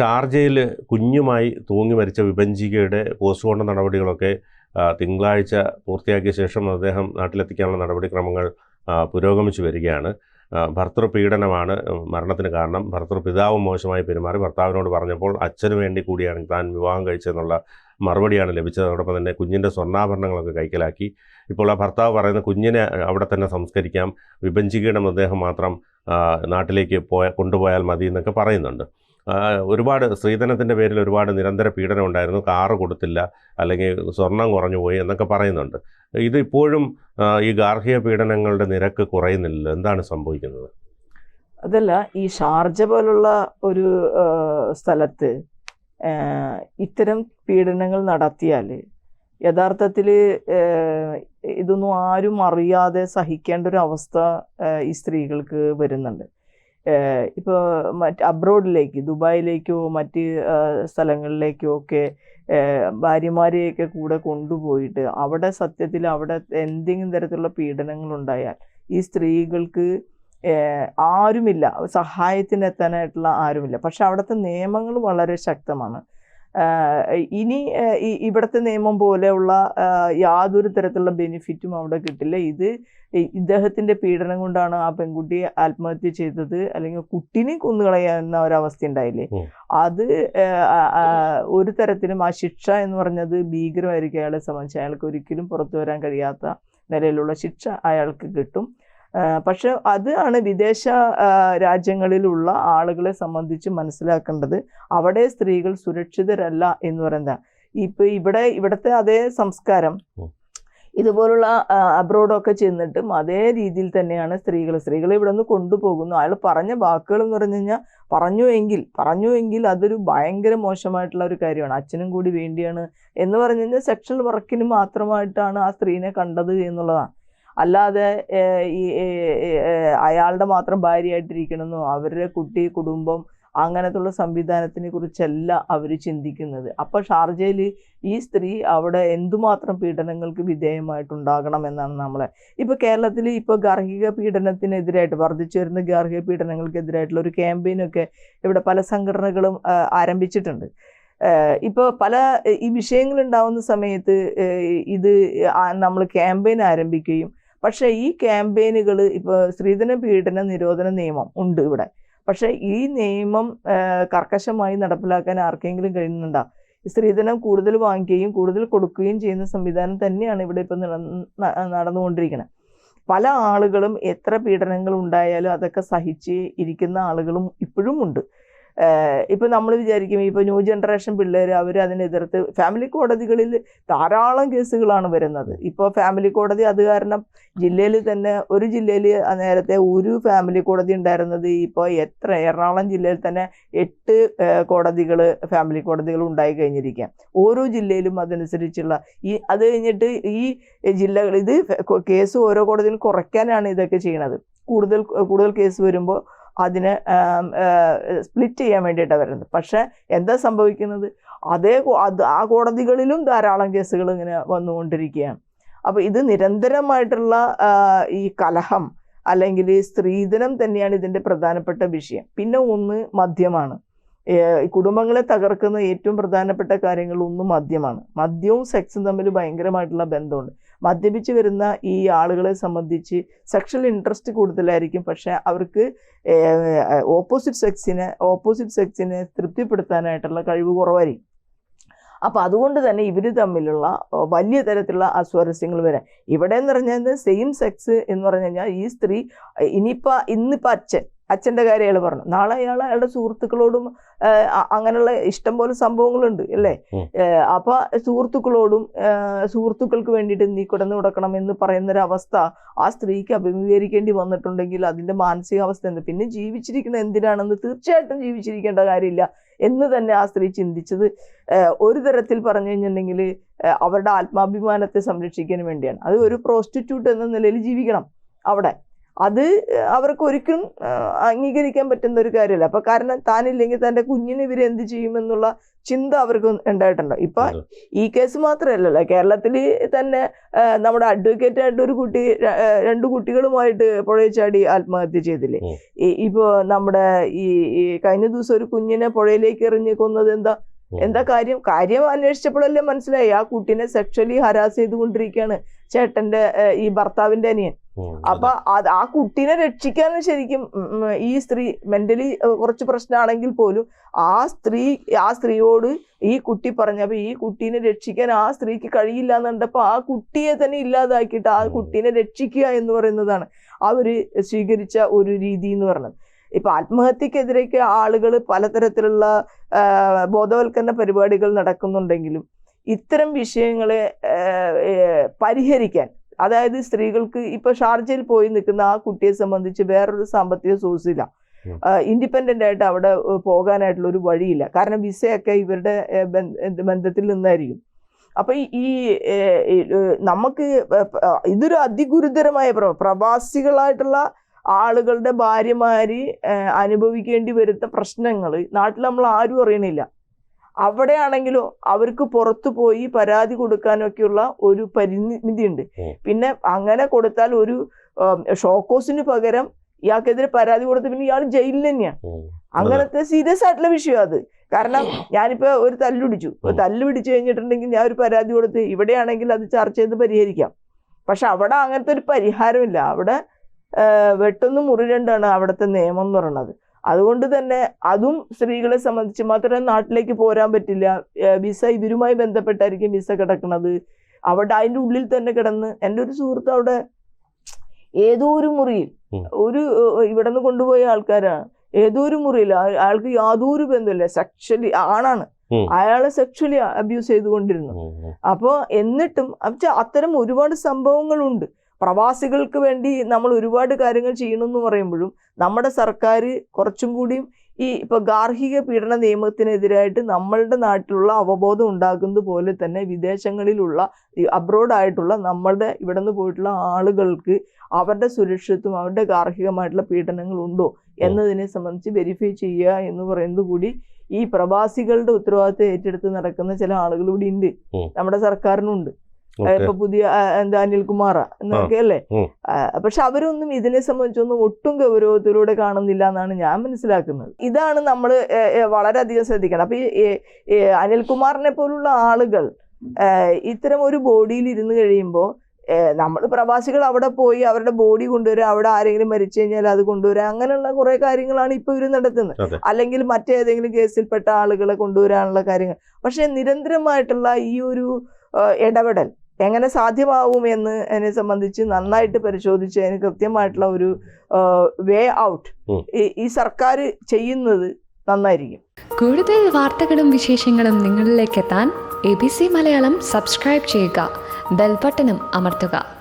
ഷാർജയിൽ കുഞ്ഞുമായി തൂങ്ങി മരിച്ച വിഭജികയുടെ പോസ്റ്റ്മോർട്ടം നടപടികളൊക്കെ തിങ്കളാഴ്ച പൂർത്തിയാക്കിയ ശേഷം അദ്ദേഹം നാട്ടിലെത്തിക്കാനുള്ള നടപടിക്രമങ്ങൾ പുരോഗമിച്ചു വരികയാണ്. ഭർത്തൃപീഡനമാണ് ഭർത്തൃ പീഡനമാണ് മരണത്തിന് കാരണം. ഭർത്തൃ പിതാവ് മോശമായി പെരുമാറി. ഭർത്താവിനോട് പറഞ്ഞപ്പോൾ അച്ഛന് വേണ്ടി കൂടിയാണ് താൻ വിവാഹം കഴിച്ചതെന്നുള്ള മറുപടിയാണ് ലഭിച്ചത്. അതോടൊപ്പം തന്നെ കുഞ്ഞിന്റെ സ്വർണാഭരണങ്ങളൊക്കെ കൈക്കലാക്കി. ഇപ്പോൾ ആ ഭർത്താവ് പറയുന്ന കുഞ്ഞിനെ അവിടെ തന്നെ സംസ്കരിക്കാം. വിഭജികയുടെ മൃതദേഹം മാത്രം നാട്ടിലേക്ക് പോയ കൊണ്ടുപോയാൽ മതി എന്നൊക്കെ പറയുന്നുണ്ട്. ഒരുപാട് സ്ത്രീധനത്തിന്റെ പേരിൽ ഒരുപാട് നിരന്തര പീഡനം ഉണ്ടായിരുന്നു. കാറ് കൊടുത്തില്ല അല്ലെങ്കിൽ സ്വർണം കുറഞ്ഞു പോയി എന്നൊക്കെ പറയുന്നുണ്ട്. ഇത് ഇപ്പോഴും ഈ ഗാർഹിക പീഡനങ്ങളുടെ നിരക്ക് കുറയുന്നില്ല എന്താണ് സംഭവിക്കുന്നത്? അതല്ല ഈ ഷാർജ പോലുള്ള ഒരു സ്ഥലത്ത് ഇത്തരം പീഡനങ്ങൾ നടത്തിയാൽ യഥാർത്ഥത്തിൽ ഇതൊന്നും ആരും അറിയാതെ സഹിക്കേണ്ട ഒരു അവസ്ഥ ഈ സ്ത്രീകൾക്ക് വരുന്നുണ്ട്. ഇപ്പോൾ മറ്റ് അബ്രോഡിലേക്ക് ദുബായിലേക്കോ മറ്റ് സ്ഥലങ്ങളിലേക്കോ ഒക്കെ ഭാര്യമാരെയൊക്കെ കൂടെ കൊണ്ടുപോയിട്ട് അവിടെ സത്യത്തിൽ അവിടെ എന്തെങ്കിലും തരത്തിലുള്ള പീഡനങ്ങൾ ഉണ്ടായാൽ ഈ സ്ത്രീകൾക്ക് ആരുമില്ല സഹായത്തിന് എത്താനായിട്ടുള്ള ആരുമില്ല. പക്ഷെ അവിടുത്തെ നിയമങ്ങൾ വളരെ ശക്തമാണ്. ഇനി ഇവിടുത്തെ നിയമം പോലെയുള്ള യാതൊരു തരത്തിലുള്ള ബെനിഫിറ്റും അവിടെ കിട്ടില്ല. ഇത് ഇദ്ദേഹത്തിന്റെ പീഡനം കൊണ്ടാണ് ആ പെൺകുട്ടി ആത്മഹത്യ ചെയ്തത്. അല്ലെങ്കിൽ കുട്ടിനെ കൊന്നുകളയാവുന്ന ഒരവസ്ഥ ഉണ്ടായില്ലേ. അത് ഒരു തരത്തിലും ആ ശിക്ഷ എന്ന് പറഞ്ഞത് ഭീകരമായിരിക്കും. അയാളെ സംബന്ധിച്ച് അയാൾക്ക് ഒരിക്കലും പുറത്തു വരാൻ കഴിയാത്ത നിലയിലുള്ള ശിക്ഷ അയാൾക്ക് കിട്ടും. പക്ഷെ അതാണ് വിദേശ രാജ്യങ്ങളിലുള്ള ആളുകളെ സംബന്ധിച്ച് മനസ്സിലാക്കേണ്ടത്. അവിടെ സ്ത്രീകൾ സുരക്ഷിതരല്ല എന്ന് പറയുന്നത്. ഇപ്പൊ ഇവിടെ ഇവിടുത്തെ അതേ സംസ്കാരം. ഇതുപോലുള്ള അബ്രോഡൊക്കെ ചെന്നിട്ടും അതേ രീതിയിൽ തന്നെയാണ് സ്ത്രീകൾ. സ്ത്രീകളെ ഇവിടെ നിന്ന് കൊണ്ടുപോകുന്നു. അയാൾ പറഞ്ഞ വാക്കുകൾ എന്ന് പറഞ്ഞു കഴിഞ്ഞാൽ പറഞ്ഞു എങ്കിൽ പറഞ്ഞു എങ്കിൽ അതൊരു ഭയങ്കര മോശമായിട്ടുള്ള ഒരു കാര്യമാണ്. അച്ഛനും കൂടി വേണ്ടിയാണ് എന്ന് പറഞ്ഞു കഴിഞ്ഞാൽ സെക്ഷൽ വർക്കിന് മാത്രമായിട്ടാണ് ആ സ്ത്രീനെ കണ്ടത് എന്നുള്ളതാണ്. അല്ലാതെ ഈ അയാളുടെ മാത്രം ഭാര്യയായിട്ടിരിക്കണമെന്നോ അവരുടെ കുട്ടി കുടുംബം അങ്ങനത്തുള്ള സംവിധാനത്തിനെ കുറിച്ചല്ല അവർ ചിന്തിക്കുന്നത്. അപ്പോൾ ഷാർജയിൽ ഈ സ്ത്രീ അവിടെ എന്തുമാത്രം പീഡനങ്ങൾക്ക് വിധേയമായിട്ടുണ്ടാകണം എന്നാണ് നമ്മളെ. ഇപ്പോൾ കേരളത്തിൽ ഇപ്പോൾ ഗാർഹിക പീഡനത്തിനെതിരായിട്ട് വർദ്ധിച്ചു വരുന്ന ഗാർഹിക പീഡനങ്ങൾക്കെതിരായിട്ടുള്ള ഒരു ക്യാമ്പയിനൊക്കെ ഇവിടെ പല സംഘടനകളും ആരംഭിച്ചിട്ടുണ്ട്. ഇപ്പോൾ പല ഈ വിഷയങ്ങൾ ഉണ്ടാവുന്ന സമയത്ത് ഇത് നമ്മൾ ക്യാമ്പയിൻ ആരംഭിക്കുകയും പക്ഷേ ഈ ക്യാമ്പയിനുകൾ ഇപ്പോൾ സ്ത്രീധന പീഡന നിരോധന നിയമം ഉണ്ട് ഇവിടെ. പക്ഷേ ഈ നിയമം കർക്കശമായി നടപ്പിലാക്കാൻ ആർക്കെങ്കിലും കഴിയുന്നുണ്ടോ? സ്ത്രീധനം കൂടുതൽ വാങ്ങിക്കുകയും കൂടുതൽ കൊടുക്കുകയും ചെയ്യുന്ന സംവിധാനം തന്നെയാണ് ഇവിടെ ഇപ്പം നടന്നുകൊണ്ടിരിക്കുന്നത് പല ആളുകളും എത്ര പീഡനങ്ങൾ ഉണ്ടായാലും അതൊക്കെ സഹിച്ച് ഇരിക്കുന്ന ആളുകളും ഇപ്പോഴും ഉണ്ട്. ഇപ്പൊ നമ്മൾ വിചാരിക്കും ഇപ്പൊ ന്യൂ ജനറേഷൻ പിള്ളേർ അവർ അതിനെതിർത്ത് ഫാമിലി കോടതികളിൽ ധാരാളം കേസുകളാണ് വരുന്നത്. ഇപ്പോൾ ഫാമിലി കോടതി അത് കാരണം ജില്ലയിൽ തന്നെ ഒരു ജില്ലയിൽ നേരത്തെ ഒരു ഫാമിലി കോടതി ഉണ്ടായിരുന്നത് ഇപ്പോൾ എത്ര എറണാകുളം ജില്ലയിൽ തന്നെ എട്ട് കോടതികൾ ഫാമിലി കോടതികൾ ഉണ്ടായി കഴിഞ്ഞിരിക്കാം. ഓരോ ജില്ലയിലും അതനുസരിച്ചുള്ള ഈ അത് കഴിഞ്ഞിട്ട് ഈ ജില്ലകൾ ഇത് കേസ് ഓരോ കോടതിയിൽ കുറയ്ക്കാനാണ് ഇതൊക്കെ ചെയ്യണത്. കൂടുതൽ കൂടുതൽ കേസ് വരുമ്പോൾ അതിനെ സ്പ്ലിറ്റ് ചെയ്യാൻ വേണ്ടിയിട്ടാണ് വരുന്നത്. പക്ഷേ എന്താ സംഭവിക്കുന്നത്? അതേ അത് ആ കോടതികളിലും ധാരാളം കേസുകൾ ഇങ്ങനെ വന്നുകൊണ്ടിരിക്കുകയാണ്. അപ്പോൾ ഇത് നിരന്തരമായിട്ടുള്ള ഈ കലഹം അല്ലെങ്കിൽ സ്ത്രീധനം തന്നെയാണ് ഇതിന്റെ പ്രധാനപ്പെട്ട വിഷയം. പിന്നെ ഒന്ന് മദ്യമാണ്. കുടുംബങ്ങളെ തകർക്കുന്ന ഏറ്റവും പ്രധാനപ്പെട്ട കാര്യങ്ങൾ ഒന്ന് മദ്യമാണ്. മദ്യവും സെക്സും തമ്മിൽ ഭയങ്കരമായിട്ടുള്ള ബന്ധമുണ്ട്. മദ്യപിച്ച് വരുന്ന ഈ ആളുകളെ സംബന്ധിച്ച് സെക്ഷൽ ഇൻട്രസ്റ്റ് കൂടുതലായിരിക്കും. പക്ഷേ അവർക്ക് ഓപ്പോസിറ്റ് സെക്സിനെ ഓപ്പോസിറ്റ് സെക്സിനെ തൃപ്തിപ്പെടുത്താനായിട്ടുള്ള കഴിവ് കുറവായിരിക്കും. അപ്പോൾ അതുകൊണ്ട് തന്നെ ഇവർ തമ്മിലുള്ള വലിയ തരത്തിലുള്ള അസ്വാരസ്യങ്ങൾ വരാം ഇവിടെ എന്ന് പറഞ്ഞാൽ സെയിം സെക്സ് എന്ന് പറഞ്ഞു കഴിഞ്ഞാൽ ഈ സ്ത്രീ ഇനിയിപ്പോൾ ഇന്നിപ്പോൾ അച്ഛൻ അച്ഛന്റെ കാര്യം അയാൾ പറഞ്ഞു. നാളെ അയാൾ അയാളുടെ സുഹൃത്തുക്കളോടും അങ്ങനെയുള്ള ഇഷ്ടം പോലെ സംഭവങ്ങളുണ്ട് അല്ലേ? അപ്പൊ സുഹൃത്തുക്കളോടും സുഹൃത്തുക്കൾക്ക് വേണ്ടിയിട്ട് നീ കിടന്നു കിടക്കണം എന്ന് പറയുന്നൊരവസ്ഥ ആ സ്ത്രീക്ക് അഭിമുഖീകരിക്കേണ്ടി വന്നിട്ടുണ്ടെങ്കിൽ അതിന്റെ മാനസികാവസ്ഥ എന്ത് പിന്നെ ജീവിച്ചിരിക്കുന്നത് എന്തിനാണെന്ന് തീർച്ചയായിട്ടും ജീവിച്ചിരിക്കേണ്ട കാര്യമില്ല എന്ന് തന്നെ ആ സ്ത്രീ ചിന്തിച്ചത്. ഒരു തരത്തിൽ പറഞ്ഞു കഴിഞ്ഞിട്ടുണ്ടെങ്കിൽ അവരുടെ ആത്മാഭിമാനത്തെ സംരക്ഷിക്കാൻ വേണ്ടിയാണ്. അത് ഒരു പ്രോസ്റ്റിറ്റ്യൂട്ട് എന്ന നിലയിൽ ജീവിക്കണം അവിടെ. അത് അവർക്ക് ഒരിക്കലും അംഗീകരിക്കാൻ പറ്റുന്ന ഒരു കാര്യമല്ല. അപ്പൊ കാരണം താനില്ലെങ്കിൽ തന്റെ കുഞ്ഞിന് ഇവർ എന്ത് ചെയ്യുമെന്നുള്ള ചിന്ത അവർക്ക് ഉണ്ടായിട്ടുണ്ടോ? ഇപ്പൊ ഈ കേസ് മാത്രമല്ലല്ലോ. കേരളത്തിൽ തന്നെ നമ്മുടെ അഡ്വക്കേറ്റ് ആയിട്ട് ഒരു കുട്ടി രണ്ടു കുട്ടികളുമായിട്ട് പുഴയിൽ ചാടി ആത്മഹത്യ ചെയ്തില്ലേ. ഇപ്പോ നമ്മുടെ ഈ കഴിഞ്ഞ ദിവസം ഒരു കുഞ്ഞിനെ പുഴയിലേക്ക് എറിഞ്ഞ് കൊന്നത് എന്താ എന്താ കാര്യം? കാര്യം അന്വേഷിച്ചപ്പോഴല്ലേ മനസ്സിലായി. ആ കുട്ടീനെ സെക്ഷലി ഹരാസ് ചെയ്തുകൊണ്ടിരിക്കുകയാണ് ചേട്ടന്റെ ഈ ഭർത്താവിന്റെ അനിയൻ. അപ്പൊ അത് ആ കുട്ടീനെ രക്ഷിക്കാൻ ശരിക്കും ഈ സ്ത്രീ മെന്റലി കുറച്ച് പ്രശ്നമാണെങ്കിൽ പോലും ആ സ്ത്രീ ആ സ്ത്രീയോട് ഈ കുട്ടി പറഞ്ഞപ്പോ ഈ കുട്ടീനെ രക്ഷിക്കാൻ ആ സ്ത്രീക്ക് കഴിയില്ല എന്നുണ്ടപ്പോ ആ കുട്ടിയെ തന്നെ ഇല്ലാതാക്കിയിട്ട് ആ. കുട്ടീനെ രക്ഷിക്കുക എന്ന് പറയുന്നതാണ് അവർ സ്വീകരിച്ച ഒരു രീതി എന്ന് പറയുന്നത് ഇപ്പൊ ആത്മഹത്യക്കെതിരേക്ക് ആളുകൾ പലതരത്തിലുള്ള ബോധവൽക്കരണ പരിപാടികൾ നടക്കുന്നുണ്ടെങ്കിലും ഇത്തരം വിഷയങ്ങളെ പരിഹരിക്കാൻ അതായത് സ്ത്രീകൾക്ക് ഇപ്പൊ ഷാർജയിൽ പോയി നിൽക്കുന്ന ആ കുട്ടിയെ സംബന്ധിച്ച് വേറൊരു സാമ്പത്തിക സോഴ്സ് ഇല്ല. ഇൻഡിപെൻഡന്റ് ആയിട്ട് അവിടെ പോകാനായിട്ടുള്ള ഒരു വഴിയില്ല. കാരണം വിസയൊക്കെ ഇവരുടെ ബന്ധത്തിൽ നിന്നായിരിക്കും. അപ്പൊ ഈ- നമുക്ക് ഇതൊരു അതിഗുരുതരമായ പ്രവാസികളായിട്ടുള്ള ആളുകളുടെ ഭാര്യമാര് അനുഭവിക്കേണ്ടി വരുന്ന പ്രശ്നങ്ങൾ നാട്ടിൽ നമ്മൾ ആരും അറിയണില്ല. അവിടെയാണെങ്കിലോ അവർക്ക് പുറത്തു പോയി പരാതി കൊടുക്കാനൊക്കെയുള്ള ഒരു പരിമിതി ഉണ്ട് പിന്നെ അങ്ങനെ കൊടുത്താൽ ഒരു ഷോക്കോസിന് പകരം ഇയാൾക്കെതിരെ പരാതി കൊടുത്ത് പിന്നെ ഇയാൾ ജയിലിൽ തന്നെയാണ് അങ്ങനത്തെ സീരിയസ് ആയിട്ടുള്ള വിഷയം അത്. കാരണം ഞാനിപ്പോ ഒരു തല്ലുപിടിച്ചു തല്ല് പിടിച്ചു കഴിഞ്ഞിട്ടുണ്ടെങ്കിൽ ഞാൻ ഒരു പരാതി കൊടുത്ത് ഇവിടെയാണെങ്കിൽ അത് ചർച്ച ചെയ്ത് പരിഹരിക്കാം. പക്ഷെ അവിടെ അങ്ങനത്തെ ഒരു പരിഹാരമില്ല. അവിടെ വെട്ടൊന്നും വെട്ടുന്നു മുറി രണ്ടാണ് അവിടുത്തെ നിയമം എന്ന് പറയുന്നത്. അതുകൊണ്ട് തന്നെ അതും സ്ത്രീകളെ സംബന്ധിച്ച് മാത്രമേ നാട്ടിലേക്ക് പോരാൻ പറ്റില്ല. വിസ ഇവരുമായി ബന്ധപ്പെട്ടായിരിക്കും വിസ കിടക്കുന്നത്. അവിടെ അതിന്റെ ഉള്ളിൽ തന്നെ കിടന്ന് എന്റെ ഒരു സുഹൃത്ത് അവിടെ ഏതോ ഒരു മുറിയിൽ ഒരു ഇവിടെ നിന്ന് കൊണ്ടുപോയ ആൾക്കാരാണ്. ഏതോ ഒരു മുറിയിൽ അയാൾക്ക് യാതൊരു ബന്ധമില്ല സെക്ഷലി ആണാണ്. അയാളെ സെക്ഷലി അബ്യൂസ് ചെയ്തുകൊണ്ടിരുന്നു. അപ്പോൾ എന്നിട്ടും അത്തരം ഒരുപാട് സംഭവങ്ങളുണ്ട്. പ്രവാസികൾക്ക് വേണ്ടി നമ്മൾ ഒരുപാട് കാര്യങ്ങൾ ചെയ്യണമെന്ന് പറയുമ്പോഴും നമ്മുടെ സർക്കാർ കുറച്ചും കൂടിയും ഈ ഇപ്പൊ ഗാർഹിക പീഡന നിയമത്തിനെതിരായിട്ട് നമ്മളുടെ നാട്ടിലുള്ള അവബോധം ഉണ്ടാക്കുന്നത് പോലെ തന്നെ വിദേശങ്ങളിലുള്ള ഈ അബ്രോഡ് ആയിട്ടുള്ള നമ്മളുടെ ഇവിടെ നിന്ന് പോയിട്ടുള്ള ആളുകൾക്ക് അവരുടെ സുരക്ഷിതത്വം അവരുടെ ഗാർഹികമായിട്ടുള്ള പീഡനങ്ങൾ ഉണ്ടോ എന്നതിനെ സംബന്ധിച്ച് വെരിഫൈ ചെയ്യുക എന്ന് പറയുന്നത് കൂടി ഈ പ്രവാസികളുടെ ഉത്തരവാദിത്തം ഏറ്റെടുത്ത് നടക്കുന്ന ചില ആളുകൾ ഇവിടെ ഉണ്ട് നമ്മുടെ സർക്കാരിനുണ്ട്. ഇപ്പൊ പുതിയ എന്താ അനിൽകുമാറ എന്നൊക്കെ അല്ലേ. പക്ഷെ അവരൊന്നും ഇതിനെ സംബന്ധിച്ചൊന്നും ഒട്ടും ഗൗരവത്തിലൂടെ കാണുന്നില്ല എന്നാണ് ഞാൻ മനസ്സിലാക്കുന്നത്. ഇതാണ് നമ്മൾ വളരെയധികം ശ്രദ്ധിക്കണം. അപ്പൊ ഈ അനിൽകുമാറിനെ പോലുള്ള ആളുകൾ ഇത്തരം ഒരു ബോഡിയിൽ ഇരുന്ന് കഴിയുമ്പോൾ നമ്മൾ പ്രവാസികൾ അവിടെ പോയി അവരുടെ ബോഡി കൊണ്ടുവരിക അവിടെ ആരെങ്കിലും മരിച്ചു കഴിഞ്ഞാൽ അത് കൊണ്ടുവരിക അങ്ങനെയുള്ള കുറെ കാര്യങ്ങളാണ് ഇപ്പൊ ഇവർ നടത്തുന്നത്. അല്ലെങ്കിൽ മറ്റേതെങ്കിലും കേസിൽപ്പെട്ട ആളുകളെ കൊണ്ടുവരാനുള്ള കാര്യങ്ങൾ. പക്ഷെ നിരന്തരമായിട്ടുള്ള ഈ ഒരു ഇടപെടൽ എങ്ങനെ സാധ്യമാവും എന്ന് എന്നെ സംബന്ധിച്ച് നന്നായിട്ട് പരിശോധിച്ച് അതിന് കൃത്യമായിട്ടുള്ള ഒരു വേ ഔട്ട് ഈ സർക്കാർ ചെയ്യുന്നത് നന്നായിരിക്കും. കൂടുതൽ വാർത്തകളും വിശേഷങ്ങളും നിങ്ങളിലേക്ക് എത്താൻ A B C Malayalam subscribe ചെയ്യുക. ബെൽബട്ടനും അമർത്തുക.